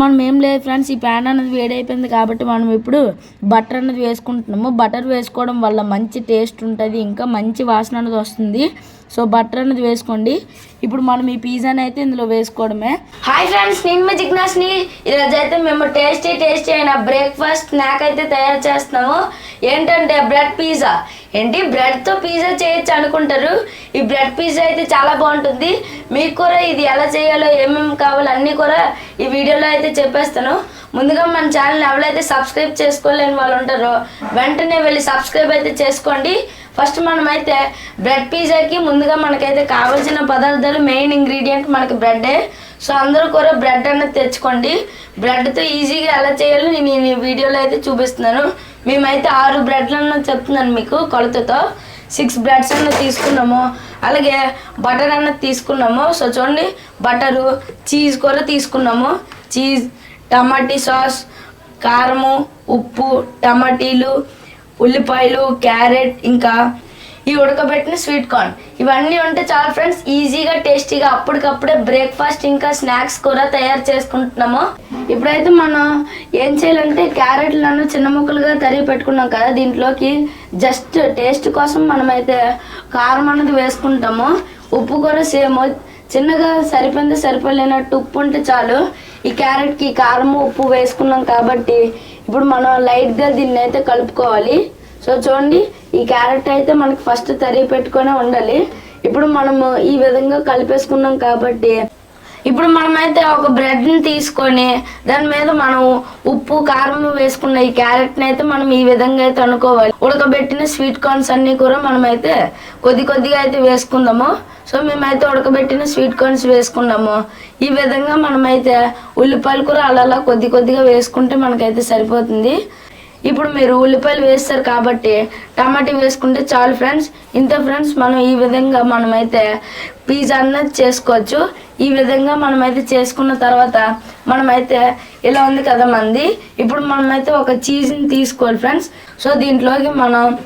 మనం ఏం లేదు ఫ్రెండ్స్ ఈ ప్యాన్ అనేది వేడైపోయింది కాబట్టి మనం ఇప్పుడు బటర్ అనేది వేసుకుంటున్నాము. బటర్ వేసుకోవడం వల్ల మంచి టేస్ట్ ఉంటుంది ఇంకా మంచి వాసన అనేది వస్తుంది. సో బటర్ అనేది వేసుకోండి. ఇప్పుడు మనం ఈ పిజ్జాని అయితే ఇందులో వేసుకోవడమే. హాయ్ ఫ్రెండ్స్ నేను మీ జిగ్నాస్ని ఈరోజు అయితే మేము టేస్టీ టేస్టీ అయిన బ్రేక్ఫాస్ట్ స్నాక్ అయితే తయారు చేస్తున్నాము. ఏంటంటే బ్రెడ్ పిజ్జా. ఏంటి? బ్రెడ్తో పిజ్జా చేయొచ్చు అనుకుంటారు. ఈ బ్రెడ్ పిజ్జా అయితే చాలా బాగుంటుంది. మీకు కూడా ఇది ఎలా చేయాలో ఏమేమి కావాలో అన్నీ కూడా ఈ వీడియోలో అయితే చెప్పేస్తాను. ముందుగా మన ఛానల్ ఎవరైతే సబ్స్క్రైబ్ చేసుకోలేని వాళ్ళు ఉంటారో వెంటనే వెళ్ళి సబ్స్క్రైబ్ అయితే చేసుకోండి. ఫస్ట్ మనమైతే బ్రెడ్ పిజ్జాకి ముందుగా మనకైతే కావాల్సిన పదార్థాలు మెయిన్ ఇంగ్రీడియంట్ మనకి బ్రెడ్డే. సో అందరూ కూడా బ్రెడ్ అనేది తెచ్చుకోండి. బ్రెడ్తో ఈజీగా ఎలా చేయాలో నేను ఈ వీడియోలో అయితే చూపిస్తున్నాను. మేమైతే ఆరు బ్రెడ్లను చెప్తున్నాను మీకు కొలతతో. సిక్స్ బ్రెడ్స్ అన్న తీసుకున్నాము. అలాగే బటర్ అన్న తీసుకున్నాము. సో చూడండి బటరు చీజ్ కూడా తీసుకున్నాము. చీజ్ టమాటీ సాస్ కారము ఉప్పు టమాటీలు ఉల్లిపాయలు క్యారెట్ ఇంకా ఈ ఉడకబెట్టిన స్వీట్ కార్న్ ఇవన్నీ ఉంటే చాలా ఫ్రెండ్స్ ఈజీగా టేస్టీగా అప్పటికప్పుడే బ్రేక్ఫాస్ట్ ఇంకా స్నాక్స్ కూడా తయారు చేసుకుంటున్నాము. ఇప్పుడైతే మనం ఏం చేయాలంటే క్యారెట్లను చిన్న ముక్కలుగా తరిగి పెట్టుకున్నాం కదా దీంట్లోకి జస్ట్ టేస్ట్ కోసం మనమైతే కారం అనేది వేసుకుంటాము. ఉప్పు కూడా సేమ్ చిన్నగా సరిపోయింది సరిపోలేనట్టు ఉప్పు ఉంటే చాలు. ఈ క్యారెట్కి కారం ఉప్పు వేసుకున్నాం కాబట్టి ఇప్పుడు మనం లైట్గా దీన్ని అయితే కలుపుకోవాలి. సో చూడండి ఈ క్యారెట్ అయితే మనకి ఫస్ట్ తరిగి పెట్టుకొని ఉండాలి. ఇప్పుడు మనము ఈ విధంగా కలిపేసుకున్నాం కాబట్టి ఇప్పుడు మనమైతే ఒక బ్రెడ్ని తీసుకొని దాని మీద మనం ఉప్పు కారం వేసుకున్న ఈ క్యారెట్ని అయితే మనం ఈ విధంగా అయితే అనుకోవాలి. ఉడకబెట్టిన స్వీట్ కార్న్స్ అన్ని కూడా మనమైతే కొద్ది కొద్దిగా అయితే వేసుకుందాము. సో మేమైతే ఉడకబెట్టిన స్వీట్ కార్న్స్ వేసుకున్నాము. ఈ విధంగా మనమైతే ఉల్లిపాయలు కూర అలా కొద్ది కొద్దిగా వేసుకుంటే మనకైతే సరిపోతుంది. ఇప్పుడు మీరు ఉల్లిపాయలు వేస్తారు కాబట్టి టమాటా వేసుకుంటే చాలు ఫ్రెండ్స్. ఇంత ఫ్రెండ్స్ మనం ఈ విధంగా మనమైతే పిజ్జా అన్నది చేసుకోవచ్చు. ఈ విధంగా మనమైతే చేసుకున్న తర్వాత మనమైతే ఇలా ఉంది కదా మంది. ఇప్పుడు మనమైతే ఒక చీజ్ని తీసుకోవాలి ఫ్రెండ్స్. సో దీంట్లోకి మనం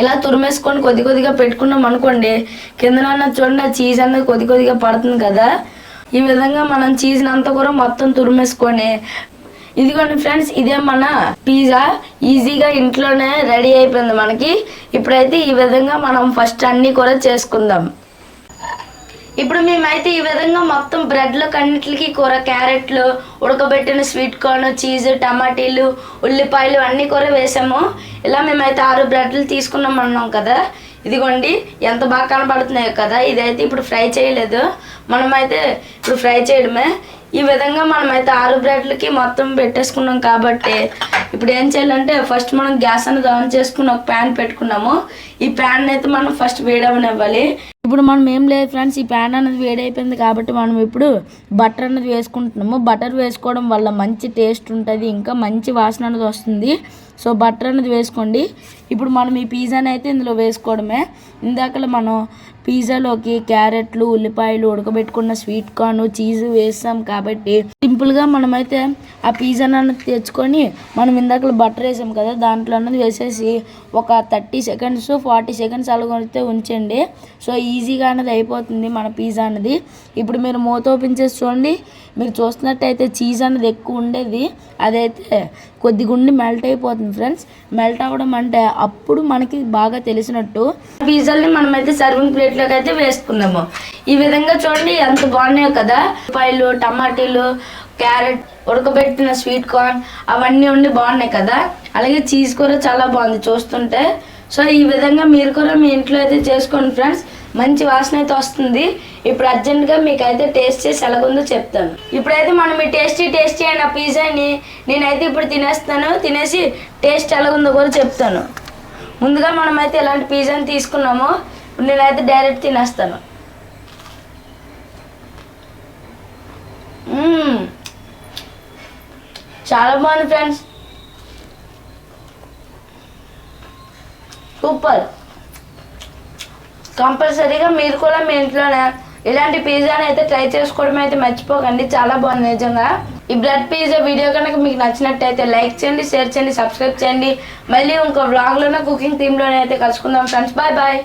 ఇలా తురిమేసుకొని కొద్ది కొద్దిగా పెట్టుకున్నాం అనుకోండి కింద చూడండి ఆ చీజ్ అన్నది కొద్ది కొద్దిగా పడుతుంది కదా. ఈ విధంగా మనం చీజ్ని అంతా కూడా మొత్తం తురిమేసుకొని ఇదిగోండి ఫ్రెండ్స్ ఇదే మన పిజ్జా. ఈజీగా ఇంట్లోనే రెడీ అయిపోయింది మనకి. ఇప్పుడైతే ఈ విధంగా మనం ఫస్ట్ అన్నీ కూడా చేసుకుందాం. ఇప్పుడు మేమైతే ఈ విధంగా మొత్తం బ్రెడ్లో కన్నిటికి కూర క్యారెట్లు ఉడకబెట్టిన స్వీట్ కార్న్ చీజ్ టమాటీలు ఉల్లిపాయలు అన్నీ కూడా వేసాము. ఇలా మేమైతే ఆరు బ్రెడ్లు తీసుకున్నాం అన్నాం కదా. ఇదిగోండి ఎంత బాగా కనబడుతున్నాయో కదా. ఇదైతే ఇప్పుడు ఫ్రై చేయలేదు. మనమైతే ఇప్పుడు ఫ్రై చేయడమే. ఈ విధంగా మనమైతే ఆలు బ్రెడ్లకి మొత్తం పెట్టేసుకున్నాం కాబట్టి ఇప్పుడు ఏం చేయాలంటే ఫస్ట్ మనం గ్యాస్ అనేది ఆన్ చేసుకుని ఒక ప్యాన్ పెట్టుకున్నాము. ఈ ప్యాన్ అయితే మనం ఫస్ట్ వేడవనివ్వాలి. ఇప్పుడు మనం ఏం లేదు ఫ్రెండ్స్ ఈ ప్యాన్ అనేది వేడైపోయింది కాబట్టి మనం ఇప్పుడు బటర్ అనేది వేసుకుంటున్నాము. బటర్ వేసుకోవడం వల్ల మంచి టేస్ట్ ఉంటుంది ఇంకా మంచి వాసన అనేది వస్తుంది. సో బటర్ అనేది వేసుకోండి. ఇప్పుడు మనం ఈ పిజ్జాని అయితే ఇందులో వేసుకోవడమే. ఇందాకలా మనం పిజ్జాలోకి క్యారెట్లు ఉల్లిపాయలు ఉడకబెట్టుకున్న స్వీట్ కార్న్ చీజ్ వేసాం కాబట్టి సింపుల్గా మనమైతే ఆ పిజ్జాని అన్నది తెచ్చుకొని మనం ఇందాకలో బటర్ వేసాం కదా దాంట్లో అన్నది వేసేసి ఒక థర్టీ సెకండ్స్ ఫార్టీ సెకండ్స్ అలాగైతే ఉంచండి. సో ఈజీగా అనేది అయిపోతుంది మన పిజ్జా అనేది. ఇప్పుడు మీరు మూత ఓపెన్ చేసి చూడండి మీరు చూస్తున్నట్టయితే చీజ్ అనేది ఎక్కువ ఉండేది. అదైతే కొద్ది గుండి మెల్ట్ అయిపోతుంది ఫ్రెండ్స్ మెల్ట్ అవ్వడం అంటే అప్పుడు మనకి బాగా తెలిసినట్టు పిజ్జాల్ని మనమైతే సర్వింగ్ ప్లేట్లోకి అయితే వేసుకుందాము ఈ విధంగా చూడండి ఎంత బాగున్నాయో కదా. ఉల్లిపాయలు టమాటీలు క్యారెట్ ఉడకబెట్టిన స్వీట్ కార్న్ అవన్నీ ఉండి బాగున్నాయి కదా. అలాగే చీజ్ కూర చాలా బాగుంది. చూస్తుంటే సో ఈ విధంగా మీరు కూడా మీ ఇంట్లో అయితే చేసుకోండి ఫ్రెండ్స్. మంచి వాసన అయితే వస్తుంది. ఇప్పుడు అర్జెంట్గా మీకు అయితే టేస్ట్ చేసి ఎలాగుందో చెప్తాను. ఇప్పుడైతే మనం ఈ టేస్టీ టేస్టీ అయిన పిజ్జాని నేనైతే ఇప్పుడు తినేస్తాను. తినేసి టేస్ట్ ఎలాగుందో కూడా చెప్తాను. ముందుగా మనమైతే ఇలాంటి పిజ్జాని తీసుకున్నాము ఇప్పుడు నేనైతే డైరెక్ట్ తినేస్తాను. చాలా బాగుంది ఫ్రెండ్స్. సూపర్. కంపల్సరీగా మీరు కూడా మీ ఇంట్లోనే ఇలాంటి పిజ్జాని అయితే ట్రై చేసుకోవడం అయితే మర్చిపోకండి. చాలా బాగుంది నిజంగా. ఈ బ్లడ్ పిజ్జా వీడియో కనుక మీకు నచ్చినట్టయితే లైక్ చేయండి షేర్ చేయండి సబ్స్క్రైబ్ చేయండి. మళ్ళీ ఇంకో వ్లాగ్లోనే కుకింగ్ థీమ్లోనే అయితే కలుసుకుందాం. Friends bye bye